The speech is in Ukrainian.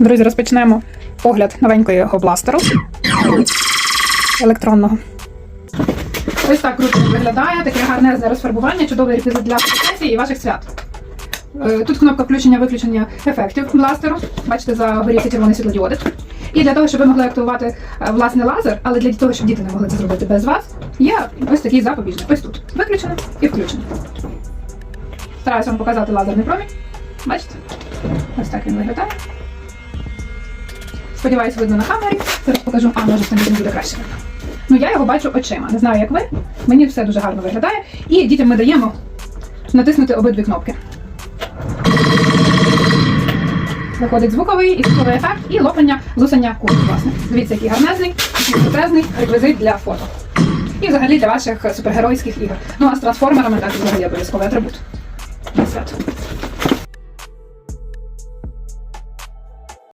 Друзі, розпочнемо огляд новенького бластеру електронного. Ось так круто виглядає, таке гарнезне розфарбування, чудовий реквізит для фотосесії і ваших свят. Е, Тут кнопка включення-виключення ефектів бластеру. Бачите, загорівся червоний світлодіодик. І для того, щоб ви могли активувати е, власне лазер, але для того, щоб діти не могли це зробити без вас, є ось такий запобіжник. Ось тут. Виключено і включено. Стараюся вам показати лазерний промінь. Бачите? Ось так він виглядає. Сподіваюсь, видно на камері. Зараз покажу, а може самі буде краще. Ну я його бачу очима. Не знаю, як ви. Мені все дуже гарно виглядає. І дітям ми даємо натиснути обидві кнопки. Виходить звуковий і звуковий ефект, і лопання лусання кулі, власне. Дивіться, який гарнезний, який крутезний реквізит для фото. І взагалі для ваших супергеройських ігор. Ну а з трансформерами так взагалі обов'язковий атрибут. Свято.